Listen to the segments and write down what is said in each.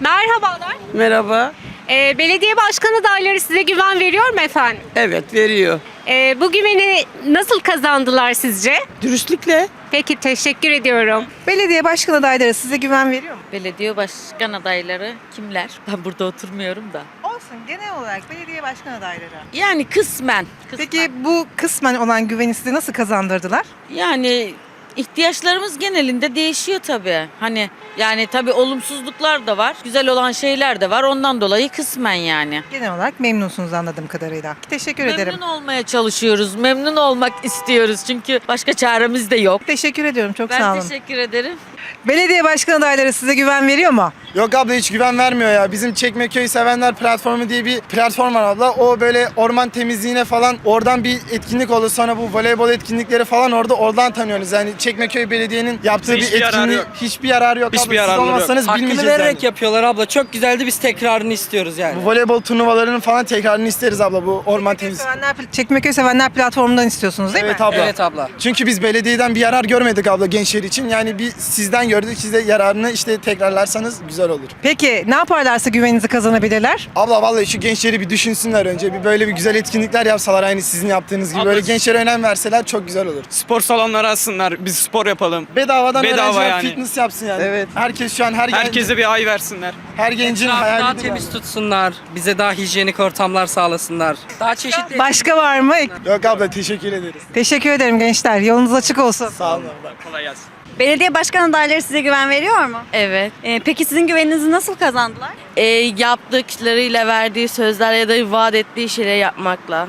Merhabalar. Merhaba. Ee, belediye başkan adayları size güven veriyor mu efendim? Evet veriyor. Ee, bu güveni nasıl kazandılar sizce? Dürüstlükle. Peki teşekkür ediyorum. Belediye başkan adayları size güven veriyor mu? Belediye başkan adayları kimler? Ben burada oturmuyorum da. Olsun genel olarak belediye başkan adayları. Yani kısmen. kısmen. Peki bu kısmen olan güveni size nasıl kazandırdılar? Yani ihtiyaçlarımız genelinde değişiyor tabii. Hani yani tabii olumsuzluklar da var. Güzel olan şeyler de var. Ondan dolayı kısmen yani. Genel olarak memnunsunuz anladığım kadarıyla. Teşekkür ederim. Memnun olmaya çalışıyoruz. Memnun olmak istiyoruz. Çünkü başka çaremiz de yok. Teşekkür ediyorum. Çok sağ Ben olun. teşekkür ederim. Belediye başkan adayları size güven veriyor mu? Yok abla hiç güven vermiyor ya. Bizim Çekmeköy Sevenler Platformu diye bir platform var abla. O böyle orman temizliğine falan oradan bir etkinlik oldu. Sonra bu voleybol etkinlikleri falan orada oradan tanıyoruz. Yani Çekmeköy Belediye'nin yaptığı bir Hiçbir yararı etkinliği yok. hiçbir yararı yok Hiçbir abla. Siz yararı yok. olmazsanız Hakkını bilmeyeceğiz vererek yani. yapıyorlar abla. Çok güzeldi. Biz tekrarını istiyoruz yani. Bu voleybol turnuvalarının falan tekrarını isteriz abla bu orman temizliği. Sevenler, Çekmeköy Sevenler platformundan istiyorsunuz değil Evet mi? abla. Evet abla. Çünkü biz belediyeden bir yarar görmedik abla gençler için. Yani bir sizden gördük. Siz de yararını işte tekrarlarsanız güzel olur. Peki ne yaparlarsa güveninizi kazanabilirler? Abla vallahi şu gençleri bir düşünsünler önce. Bir böyle bir güzel etkinlikler yapsalar aynı sizin yaptığınız gibi. Abla- Böyle gençlere önem verseler çok güzel olur. Spor salonları açsınlar. Biz spor yapalım. Bedavadan Bedava öğrenciler yani. fitness yapsın yani. Evet. Herkes şu an her genç, Herkese bir ay versinler. her gencin Etrafı daha hayali temiz tutsunlar. Bize daha hijyenik ortamlar sağlasınlar. Daha çeşitli. Başka var mı? Yok abla teşekkür ederiz. Teşekkür ederim gençler. Yolunuz açık olsun. Sağ olun abla. Kolay gelsin. Belediye başkan adayları size güven veriyor mu? Evet. Ee, peki sizin güveninizi nasıl kazandılar? E, yaptıklarıyla verdiği sözler ya da vaat ettiği şeyleri yapmakla.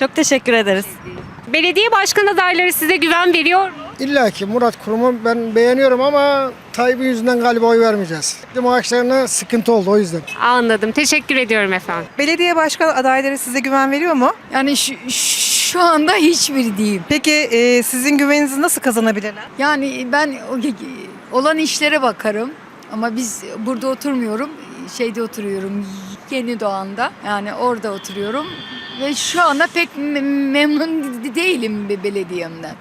Çok teşekkür ederiz. Belediye başkan adayları size güven veriyor mu? İlla ki Murat Kurum'u ben beğeniyorum ama Tayyip'in yüzünden galiba oy vermeyeceğiz. Maaşlarına sıkıntı oldu o yüzden. Anladım. Teşekkür ediyorum efendim. Belediye başkan adayları size güven veriyor mu? Yani şu, şu anda hiçbiri diyeyim. Peki e, sizin güveninizi nasıl kazanabilirler? Yani ben o- olan işlere bakarım. Ama biz burada oturmuyorum. Şeyde oturuyorum. Yeni Doğan'da. Yani orada oturuyorum. Ve şu anda pek me- memnun değilim belediyemden.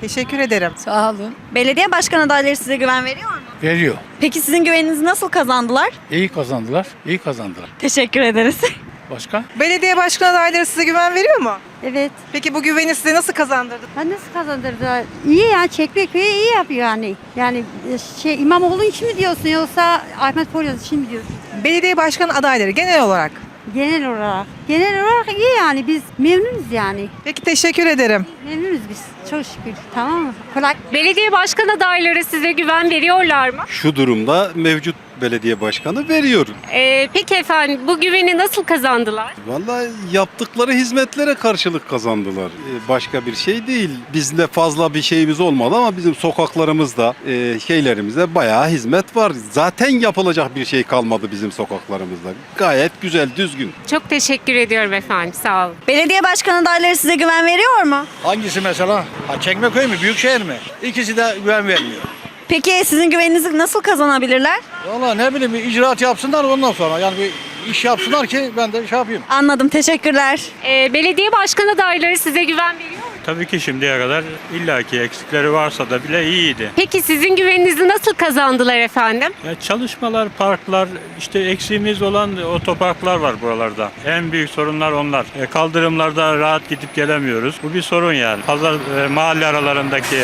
Teşekkür ederim. Sağ olun. Belediye başkan adayları size güven veriyor mu? Veriyor. Peki sizin güveninizi nasıl kazandılar? İyi kazandılar. iyi kazandılar. Teşekkür ederiz. Başka? Belediye başkan adayları size güven veriyor mu? Evet. Peki bu güveni size nasıl kazandırdı? Ben nasıl kazandırdı? İyi yani Çekmeköy'ü iyi yapıyor yani. Yani e, şey İmamoğlu için mi diyorsun yoksa Ahmet Poyraz için mi diyorsun? Belediye başkan adayları genel olarak. Genel olarak. Genel olarak iyi yani biz memnunuz yani. Peki teşekkür ederim. Memnunuz biz. Çok şükür. Tamam mı? Kolay. Belediye başkan adayları size güven veriyorlar mı? Şu durumda mevcut belediye başkanı veriyor. Ee, peki efendim bu güveni nasıl kazandılar? Vallahi yaptıkları hizmetlere karşılık kazandılar. Ee, Başka bir şey değil. Bizde fazla bir şeyimiz olmadı ama bizim sokaklarımızda, e, şeylerimizde bayağı hizmet var. Zaten yapılacak bir şey kalmadı bizim sokaklarımızda. Gayet güzel, düzgün. Çok teşekkür ediyorum efendim. Sağ olun. Belediye başkan adayları size güven veriyor mu? Hangisi mesela? Ha, Çekmeköy mü? Büyükşehir mi? İkisi de güven vermiyor. Peki sizin güveninizi nasıl kazanabilirler? Valla ne bileyim bir icraat yapsınlar ondan sonra. Yani bir iş yapsınlar ki ben de şey yapayım. Anladım. Teşekkürler. Ee, belediye başkan adayları size güven veriyor mu? Tabii ki şimdiye kadar illaki eksikleri varsa da bile iyiydi. Peki sizin güveninizi nasıl kazandılar efendim? Ya çalışmalar, parklar, işte eksiğimiz olan otoparklar var buralarda. En büyük sorunlar onlar. E, kaldırımlarda rahat gidip gelemiyoruz. Bu bir sorun yani. Pazar e, mahalle aralarındaki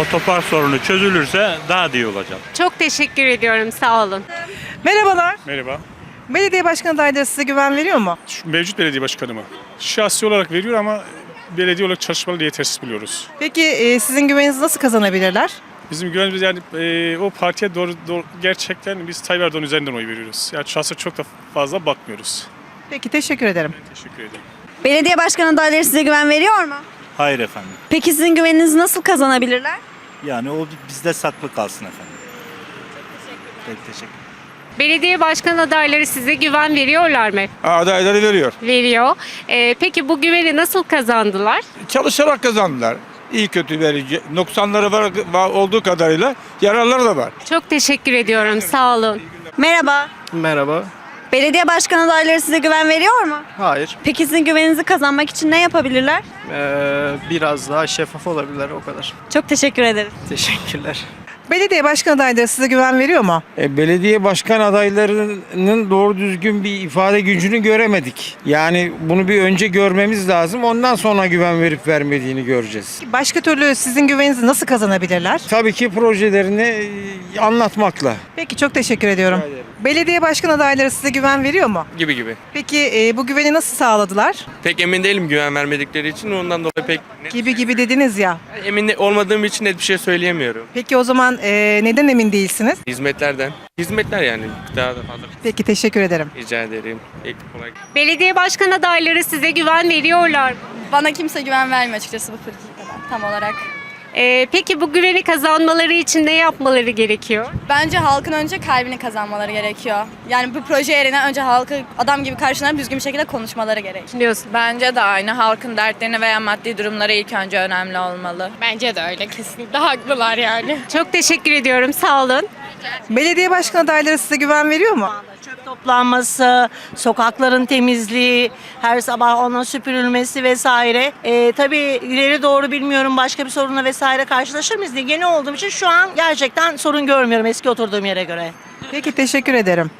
otopark sorunu çözülürse daha da iyi olacak. Çok teşekkür ediyorum. Sağ olun. Merhabalar. Merhaba. Belediye başkan adayları size güven veriyor mu? Şu mevcut belediye başkanı mı? Şahsi olarak veriyor ama belediye olarak çalışmaları yetersiz biliyoruz. Peki e, sizin güveninizi nasıl kazanabilirler? Bizim güvenimiz yani e, o partiye doğru, doğru gerçekten biz Tayyip Erdoğan üzerinden oy veriyoruz. Yani şahsa çok da fazla bakmıyoruz. Peki teşekkür ederim. Teşekkür ederim. Belediye başkan adayları size güven veriyor mu? Hayır efendim. Peki sizin güveninizi nasıl kazanabilirler? Yani o bizde saklı kalsın efendim. Çok teşekkür Belediye başkan adayları size güven veriyorlar mı? Adayları veriyor. Veriyor. Ee, peki bu güveni nasıl kazandılar? Çalışarak kazandılar. İyi kötü verici. Noksanları var, var olduğu kadarıyla yararları da var. Çok teşekkür ediyorum. Sağ olun. Merhaba. Merhaba. Belediye başkan adayları size güven veriyor mu? Hayır. Peki sizin güveninizi kazanmak için ne yapabilirler? Ee, biraz daha şeffaf olabilirler o kadar. Çok teşekkür ederim. Teşekkürler. Belediye başkan adayları size güven veriyor mu? E, belediye başkan adaylarının doğru düzgün bir ifade gücünü göremedik. Yani bunu bir önce görmemiz lazım. Ondan sonra güven verip vermediğini göreceğiz. Başka türlü sizin güveninizi nasıl kazanabilirler? Tabii ki projelerini e, anlatmakla. Peki çok teşekkür ediyorum. Belediye başkan adayları size güven veriyor mu? Gibi gibi. Peki e, bu güveni nasıl sağladılar? Pek emin değilim güven vermedikleri için ondan dolayı pek Gibi gibi dediniz ya. emin olmadığım için net bir şey söyleyemiyorum. Peki o zaman e, neden emin değilsiniz? Hizmetlerden. Hizmetler yani daha da fazla Peki teşekkür ederim. rica ederim. İyi, kolay Belediye başkan adayları size güven veriyorlar mı? Bana kimse güven vermiyor açıkçası bu kadar tam olarak. Ee, peki bu güveni kazanmaları için ne yapmaları gerekiyor? Bence halkın önce kalbini kazanmaları gerekiyor. Yani bu proje yerine önce halkı adam gibi karşılanıp düzgün bir şekilde konuşmaları gerekiyor. Düşünüyorsun. Bence de aynı. Halkın dertlerine veya maddi durumları ilk önce önemli olmalı. Bence de öyle kesinlikle haklılar yani. Çok teşekkür ediyorum sağ olun. Belediye başkan adayları size güven veriyor mu? Toplanması, sokakların temizliği, her sabah onun süpürülmesi vesaire. Ee, tabii ileri doğru bilmiyorum başka bir sorunla vesaire karşılaşır mıyız diye. Yeni olduğum için şu an gerçekten sorun görmüyorum eski oturduğum yere göre. Peki teşekkür ederim.